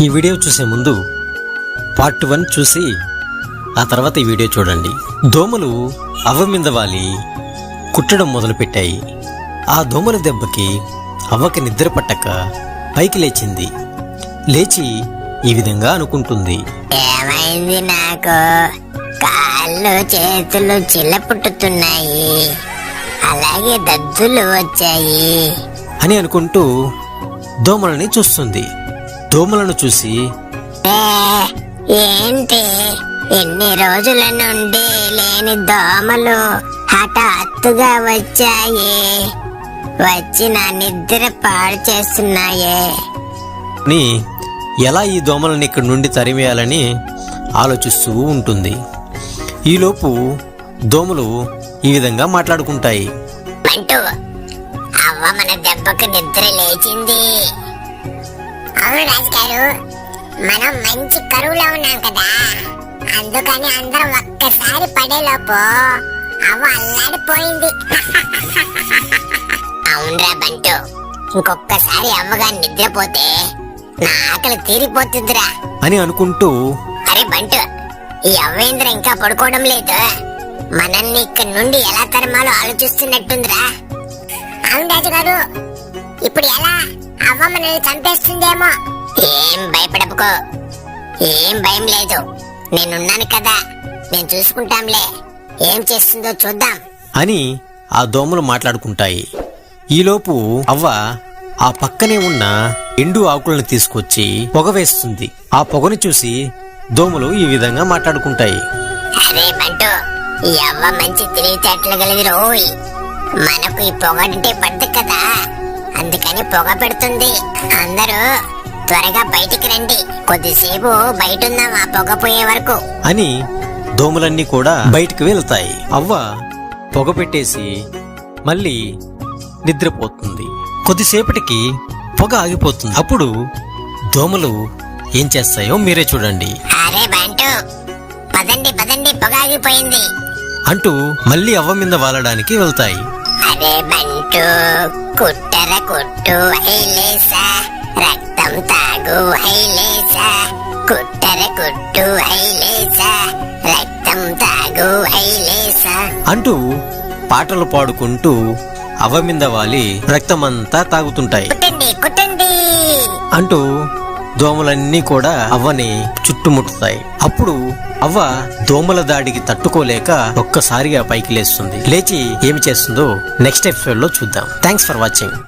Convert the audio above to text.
ఈ వీడియో చూసే ముందు పార్ట్ వన్ చూసి ఆ తర్వాత ఈ వీడియో చూడండి. దోమలు అవ్వ మీద వాలి కుట్టడం మొదలుపెట్టాయి. ఆ దోమల దెబ్బకి అవ్వకి నిద్ర పట్టక పైకి లేచింది. లేచి ఈ విధంగా అనుకుంటుంది. ఏమైంది నాకు? కాళ్ళు చేతులు చిల్ల పుట్టుతున్నాయి అలాగే దద్దులు వచ్చాయి. అని అనుకుంటూ దోమలని చూస్తుంది. దోమలను చూసి ఏంటి? ఎన్ని రోజుల నుండి లేని దోమలు హఠాత్తుగా వచ్చాయి. వచ్చి నా నిద్ర పాడు చేస్తున్నాయే. అని ఎలా ఈ దోమలను ఇక్కడి నుండి తరిమేయాలని ఆలోచిస్తూ ఉంటుంది. ఈలోపు దోమలు ఈ విధంగా మాట్లాడుకుంటాయి. అంటూ అవ్వ మన దెబ్బకు నిద్ర లేచింది. అవును రాజుగారు మనం మంచి కరువులో ఉన్నాం కదా. అందుకని అందరం ఒక్కసారి పడేలోపు అవ్వ అల్లాడిపోయింది. అవునరా బంటు ఇంకొక్కసారి అవ్వగా నిద్రపోతే నా ఆకలి తీరిపోతుందిరా. అని అనుకుంటూ అరే బంటు ఈ అవ్వేంద్ర ఇంకా పడుకోవడం లేదు. మనల్ని ఇక్కడి నుండి ఎలా తరమాలో ఆలోచిస్తున్నట్టుందిరా? అవును రాజు గారు ఇప్పుడు ఎలా? అవ్వ మనల్ని చంపేస్తుందేమో. ఏం భయపడపుకో ఏం భయం లేదు. నేనున్నాను కదా. నేను చూసుకుంటాంలే. ఏం చేస్తుందో చూద్దాం. అని ఆ దోమలు మాట్లాడుకుంటాయి. ఈలోపు అవ్వ ఆ పక్కనే ఉన్న ఎండు ఆకులను తీసుకొచ్చి పొగ వేస్తుంది. ఆ పొగను చూసి దోమలు ఈ విధంగా మాట్లాడుకుంటాయి. అరే బంటు ఈ అవ్వ మంచి తెలివితేటలు రోయ్. మనకు ఈ పొగంటే పడ్డు కదా. అందుకని పొగ పెడుతుంది. అందరూ త్వరగా బయటికి రండి. కొద్దిసేపు బయట ఉందాం ఆ పొగ పోయే వరకు. అని దోమలన్నీ కూడా బయటికి వెళ్తాయి. అవ్వ పొగ పెట్టేసి మళ్ళీ నిద్రపోతుంది. కొద్దిసేపటికి పొగ ఆగిపోతుంది. అప్పుడు దోమలు ఏం చేస్తాయో మీరే చూడండి. అరే బంటు పదండి పదండి పొగ ఆగిపోయింది. అంటూ మళ్ళీ అవ్వ మీద వాలడానికి వెళ్తాయి. అరే బంటు. కుట్టర కుట్టు హైలేసా రక్తం తాగు హైలేసా కుట్టర కుట్టు హైలేసా రక్తం తాగు హైలేసా అంటూ పాటలు పాడుకుంటూ అవ్వ మీద వాలి రక్తమంతా తాగుతుంటాయి. కుట్టండి కుట్టండి. అంటూ దోమలన్నీ కూడా అవ్వని చుట్టుముట్టుతాయి. అప్పుడు అవ్వ దోమల దాడికి తట్టుకోలేక ఒక్కసారిగా పైకి లేస్తుంది. లేచి ఏమి చేస్తుందో నెక్స్ట్ ఎపిసోడ్లో చూద్దాం. Thanks for watching